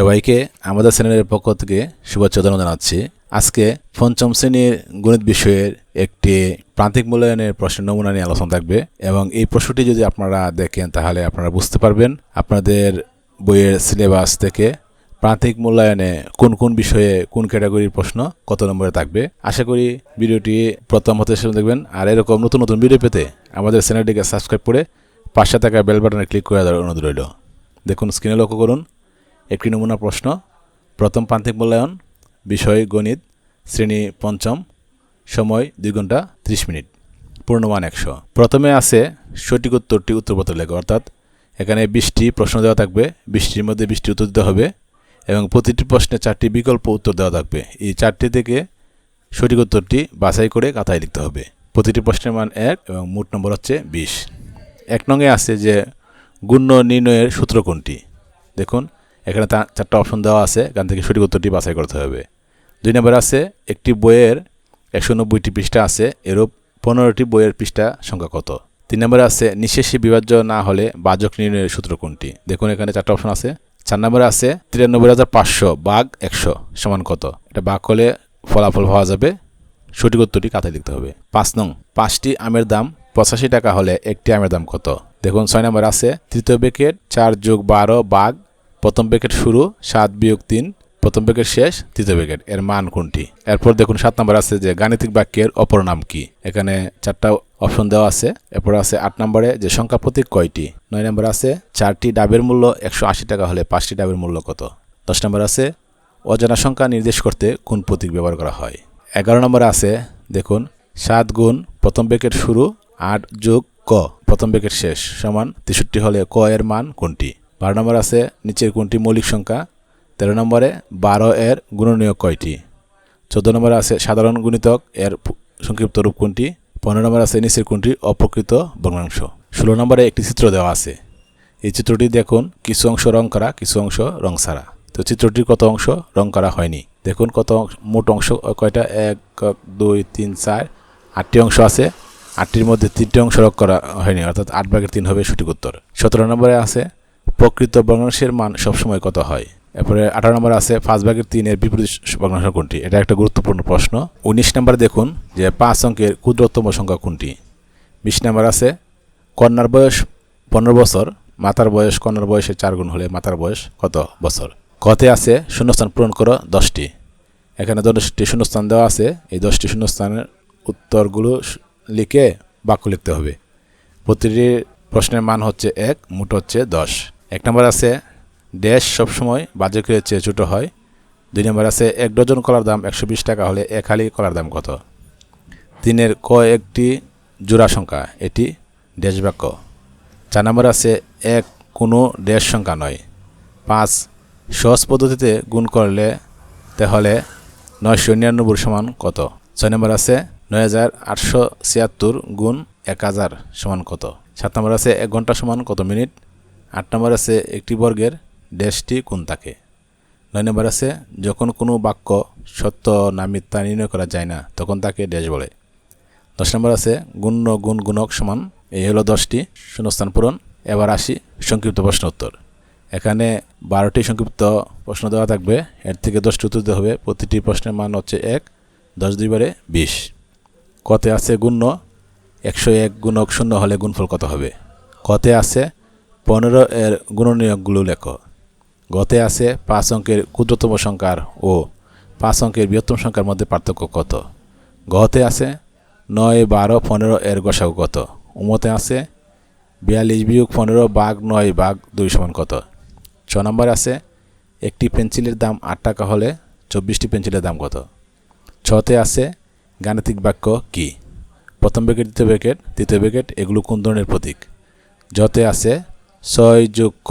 সবাইকে আমাদের চ্যানেলের পক্ষ থেকে শুভেচ্ছা জানাচ্ছি। আজকে পঞ্চম শ্রেণির গণিত বিষয়ের একটি প্রান্তিক মূল্যায়নের প্রশ্ন নমুনা নিয়ে আলোচনা থাকবে এবং এই প্রশ্নটি যদি আপনারা দেখেন তাহলে আপনারা বুঝতে পারবেন আপনাদের বইয়ের সিলেবাস থেকে প্রান্তিক মূল্যায়নে কোন কোন বিষয়ে কোন ক্যাটাগরির প্রশ্ন কত নম্বরে থাকবে। আশা করি ভিডিওটি প্রথম হতে শেষ দেখবেন। আর এরকম নতুন নতুন ভিডিও পেতে আমাদের চ্যানেলটিকে সাবস্ক্রাইব করে পাশে থাকা বেল বাটনে ক্লিক করে দেওয়ার অনুরোধ রইল। দেখুন স্ক্রিনে লক্ষ্য করুন। একটি নমুনা প্রশ্ন। প্রথম প্রান্তিক মূল্যায়ন, বিষয়, গণিত, শ্রেণি, পঞ্চম, সময়, দুই ঘণ্টা, ত্রিশ মিনিট, পূর্ণমান একশো। প্রথমে আছে সঠিক উত্তরটি উত্তরপত্র লেখা, অর্থাৎ এখানে বৃষ্টি প্রশ্ন দেওয়া থাকবে বৃষ্টির মধ্যে বৃষ্টি উত্তর দিতে হবে এবং প্রতিটি প্রশ্নে চারটি বিকল্প উত্তর দেওয়া থাকবে। এই চারটি থেকে সঠিক উত্তরটি বাছাই করে খাতায় লিখতে হবে। প্রতিটি প্রশ্নের মান এক এবং মোট নম্বর হচ্ছে বিশ। এক নঙ্গে আছে যে গুণ্য নির্ণয়ের সূত্র কোনটি? দেখুন এখানে চারটা অপশন দেওয়া আছে। এখান থেকে সঠিক উত্তরটি বাছাই করতে হবে। দুই নম্বর আছে, একটি বইয়ের একশো নব্বইটি পৃষ্ঠা আছে, এরূপ পনেরোটি বইয়ের পৃষ্ঠা সংখ্যা কত? তিন নম্বরে আছে, নিঃশেষে বিভাজ্য না হলে বাজক নির্ণয়ের সূত্র কোনটি? দেখুন, এখানে চারটা অপশন আছে। চার নম্বরে আছে, তিরানব্বই হাজার পাঁচশো বাঘ একশো সমান কত? এটা বাঘ হলে ফলাফল পাওয়া যাবে। সঠিক উত্তরটি কাতায় লিখতে হবে। পাঁচ নং, পাঁচটি আমের দাম পঁচাশি টাকা হলে একটি আমের দাম কত? দেখুন, ছয় নম্বর আছে, তৃতীয় বেকেট চার যোগ বারো বাঘ প্রথম বেকেট শুরু, সাত বিয়োগ তিন। প্রথম বেকের শেষ, তৃতীয় বেকেট এর মান কোনটি? এরপর দেখুন সাত নম্বর আছে যে গাণিতিক বাক্যের অপর নাম কি? এখানে চারটা অপশন দেওয়া আছে। এরপর আছে আট নম্বরে যে সংখ্যা প্রতীক কয়টি? নয় নম্বর আছে চারটি ডাবের মূল্য একশো আশি টাকা হলে পাঁচটি ডাবের মূল্য কত? দশ নম্বর আছে অজানা সংখ্যা নির্দেশ করতে কোন প্রতীক ব্যবহার করা হয়? এগারো নম্বরে আছে, দেখুন, সাত গুণ প্রথম বেকের শুরু, আট যোগ ক, প্রথম বেকের শেষ সমান তেষট্টি হলে ক এর মান কোনটি? বারো নম্বর আছে নিচের কোনটি মৌলিক সংখ্যা? তেরো নম্বরে বারো এর গুণনীয় কয়টি? চোদ্দ নম্বরে আছে সাধারণ গুণিতক এর সংক্ষিপ্ত রূপ কোনটি? পনেরো নম্বর আছে নিচের কোনটি অপ্রকৃত ভগ্নাংশ। ষোলো নম্বরে একটি চিত্র দেওয়া আছে। এই চিত্রটি দেখুন কিছু অংশ রং করা কিছু অংশ রং ছাড়া। তো চিত্রটির কত অংশ রং করা হয়নি? দেখুন কত মোট অংশ কয়টা? এক, দুই তিন চার আটটি অংশ আছে। আটটির মধ্যে তিনটি অংশ রং করা হয়নি অর্থাৎ আট ভাগের তিন হবে সঠিক উত্তর। সতেরো নম্বরে আছে প্রকৃত ভগ্নাংশের মান সবসময় কত হয়? এরপরে আঠারো নম্বর আছে পাঁচ ভাগের তিনের বিপরীত ভগ্নাংশ কোনটি? এটা একটা গুরুত্বপূর্ণ প্রশ্ন। উনিশ নম্বরে দেখুন যে পাঁচ অঙ্কের ক্ষুদ্রতম সংখ্যা কোনটি? বিশ নম্বর আছে কন্যার বয়স পনেরো বছর, মাতার বয়স কন্যার বয়সের চার গুণ হলে মাতার বয়স কত বছর? কতে আছে শূন্যস্থান পূরণ করো দশটি। এখানে দশটি শূন্যস্থান দেওয়া আছে। এই দশটি শূন্যস্থানের উত্তরগুলো লিখে বাক্য লিখতে হবে। প্রতিটি প্রশ্নের মান হচ্ছে এক, মোট হচ্ছে দশ। এক নম্বর আছে ড্যাশ সবসময় বাজকের চেয়ে ছোটো হয়। দুই নম্বর আছে, এক ডজন কলার দাম একশো বিশ টাকা হলে এক হালি কলার দাম কত? তিনের ক একটি জোড়া সংখ্যা, এটি ড্যাশ বাক্য। চার নম্বর আছে, এক কোনো ড্যাশ সংখ্যা নয়। পাঁচ, সহজ পদ্ধতিতে গুণ করলে তাহলে নয়শো নিরানব্বই সমান কত? ছয় নম্বর আছে, নয় হাজার আটশো ছিয়াত্তর গুণ এক হাজার সমান কত? সাত নম্বর আছে, এক ঘণ্টা সমান কত মিনিট? আট নম্বর আছে, একটি বর্গের ড্যাশটি কোন থাকে নয় নম্বর আছে, যখন কোনো বাক্য সত্য না মিথ্যা নির্ণয় করা যায় না, তখন তাকে ড্যাশ বলে। দশ নম্বর আছে, গুণ্য গুণ গুণক সমান, এই হলো দশটি শূন্যস্থান পূরণ। এবার আসি সংক্ষিপ্ত প্রশ্ন উত্তর। এখানে বারোটি সংক্ষিপ্ত প্রশ্ন দেওয়া থাকবে, এর থেকে দশটি উত্তর দিতে হবে। প্রতিটি প্রশ্নের মান হচ্ছে এক, দশ দুই দুইবারে বিশ। কতে আছে গুণ্য, একশো এক গুণক শূন্য হলে গুণফল কত হবে? কতে আছে পনেরো এর গুণনীয়কগুলো লেখো। গতে আছে পাঁচ অঙ্কের ক্ষুদ্রতম সংখ্যার ও পাঁচ অঙ্কের বৃহত্তম সংখ্যার মধ্যে পার্থক্য কত? গতে আছে নয় বারো পনেরো এর গসাগু কত? উমতে আছে বিয়াল্লিশ বিয়োগ পনেরো বাঘ নয় বাঘ দুই সমান কত? ছ নম্বর আছে একটি পেন্সিলের দাম আট টাকা হলে চব্বিশটি পেন্সিলের দাম কত? ছতে আছে গাণিতিক বাক্য কি? প্রথম ব্যাকেট, দ্বিতীয় ব্যাকেট, তৃতীয় ব্যাকেট, এগুলো কোন ধরনের প্রতীক? যতে আছে ছয় যোগ ক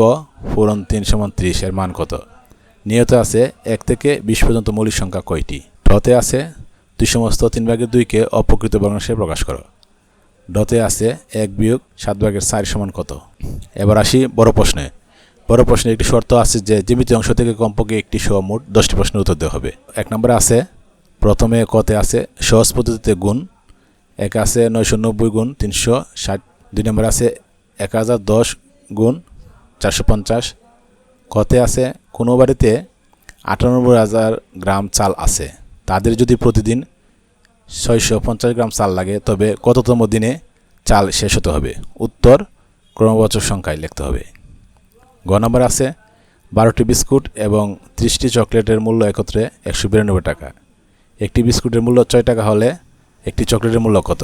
পূরণ তিন সমান ত্রিশ এর মান কত? নিয়ত আছে এক থেকে বিশ পর্যন্ত মৌলিক সংখ্যা কয়টি? ডতে আছে দুই সমস্ত তিন ভাগের দুইকে অপ্রকৃত ভগ্নাংশে প্রকাশ করো। ডতে আছে এক বিয়োগ সাত ভাগের চার সমান কত? এবার আসি বড় প্রশ্নে। বড় প্রশ্নে একটি শর্ত আছে যে জীবিত অংশ থেকে কমপক্ষে একটি সহ মোট দশটি প্রশ্নের উত্তর দেওয়া হবে। এক নম্বরে আছে, প্রথমে কতে আছে সহজ পদ্ধতিতে গুণ, এক আছে নয়শো নব্বই গুণ তিনশো ষাট। দুই নম্বরে আছে এক হাজার দশ গুণ চারশো পঞ্চাশ। কতে আছে, কোনো বাড়িতে আটানব্বই হাজার গ্রাম চাল আছে। তাদের যদি প্রতিদিন ছয়শো পঞ্চাশ গ্রাম চাল লাগে, তবে কততম দিনে চাল শেষ হতে হবে? উত্তর ক্রমবচক সংখ্যায় লিখতে হবে। গ নম্বর আছে, বারোটি বিস্কুট এবং ত্রিশটি চকলেটের মূল্য একত্রে একশো বিরানব্বই টাকা। একটি বিস্কুটের মূল্য ছয় টাকা হলে একটি চকলেটের মূল্য কত?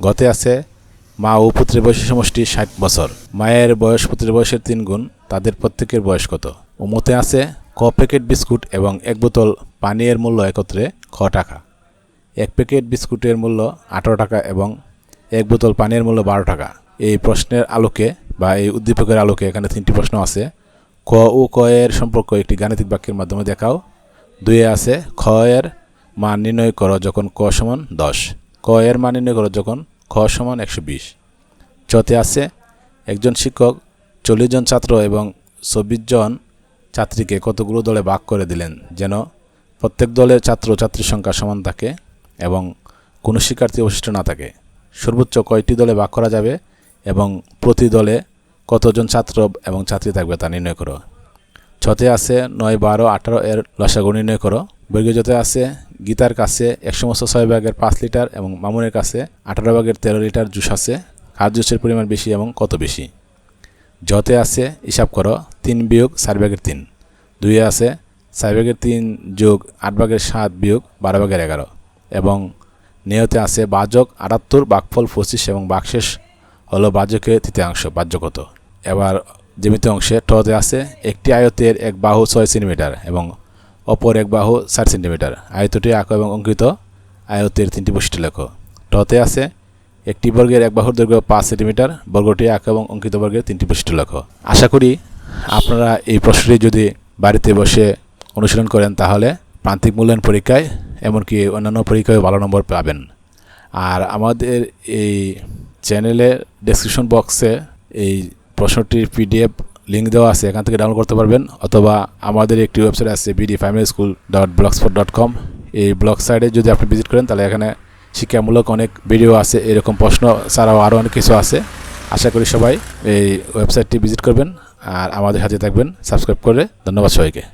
গতে আছে মা ও পুত্রের বয়সের সমষ্টি ষাট বছর। মায়ের বয়স পুত্রের বয়সের তিন গুণ, তাদের প্রত্যেকের বয়স কত? ও মতে আছে ক প্যাকেট বিস্কুট এবং এক বোতল পানীয়ের মূল্য একত্রে খ টাকা। এক প্যাকেট বিস্কুটের মূল্য আঠারো টাকা এবং এক বোতল পানির মূল্য বারো টাকা। এই প্রশ্নের আলোকে বা এই উদ্দীপকের আলোকে এখানে তিনটি প্রশ্ন আছে। ক ও ক এর সম্পর্ক একটি গাণিতিক বাক্যের মাধ্যমে দেখাও। দুয়ে আছে খ এর মান নির্ণয় করো যখন ক সমান দশ। ক এর মান নির্ণয় করো যখন খ সমান একশো বিশ। চতে আছে, একজন শিক্ষক চল্লিশ জন ছাত্র এবং চব্বিশ জন ছাত্রীকে কতগুলো দলে ভাগ করে দিলেন যেন প্রত্যেক দলের ছাত্র ছাত্রীর সংখ্যা সমান থাকে এবং কোনো শিক্ষার্থী অবশিষ্ট না থাকে? সর্বোচ্চ কয়টি দলে ভাগ করা যাবে এবং প্রতি দলে কতজন ছাত্র এবং ছাত্রী থাকবে তা নির্ণয় করো। ছতে আছে, নয় বারো আঠারো এর লসাগু নির্ণয় করো। বর্গীয়জতে আছে, গীতার কাছে একশো ছয় ভাগের পাঁচ লিটার এবং মামুনের কাছে আঠারো ভাগের তেরো লিটার জুস আছে। কার জুসের পরিমাণ বেশি এবং কত বেশি? যতে আছে, হিসাব করো, তিন বিয়োগ চার ভাগের তিন। দুইয়ে আছে, চার ভাগের তিন যোগ আট ভাগের সাত বিয়োগ বারো ভাগের এগারো। এবং নিয়তে আছে বাজক আটাত্তর বাঘফল পঁচিশ এবং বাকশেষ হলো বাজকের তৃতীয়াংশ বাহ্য কত এবার জ্যামিতি অংশে টতে আছে, একটি আয়তের এক বাহু ছয় সেন্টিমিটার এবং অপর এক বাহু চার সেন্টিমিটার। আয়তটি আঁকো এবং অঙ্কিত আয়তের তিনটি বৈশিষ্ট্য লেখো। টতে আছে, একটি বর্গের এক বাহুর দৈর্ঘ্য পাঁচ সেন্টিমিটার, বর্গটি আঁকা এবং অঙ্কিত বর্গের তিনটি বৈশিষ্ট্য লেখো। আশা করি আপনারা এই প্রশ্নটি যদি বাড়িতে বসে অনুশীলন করেন, তাহলে প্রান্তিক মূল্যায়ন পরীক্ষায় এমনকি অন্যান্য পরীক্ষায় ভালো নম্বর পাবেন। আর আমাদের এই চ্যানেলের ডেসক্রিপশন বক্সে এই প্রশ্নটির পিডিএফ লিঙ্ক দেওয়া আছে, এখান থেকে ডাউনলোড করতে পারবেন, অথবা আমাদের একটি ওয়েবসাইট আছে BD family school dot blogspot dot com এই ব্লগ সাইটে যদি আপনি ভিজিট করেন, তাহলে এখানে শিক্ষামূলক অনেক ভিডিও আছে, এরকম প্রশ্ন ছাড়াও আরও অনেক কিছু আছে। আশা করি সবাই এই ওয়েবসাইটটি ভিজিট করবেন, আর আমাদের সাথে থাকবেন সাবস্ক্রাইব করে, ধন্যবাদ সবাইকে।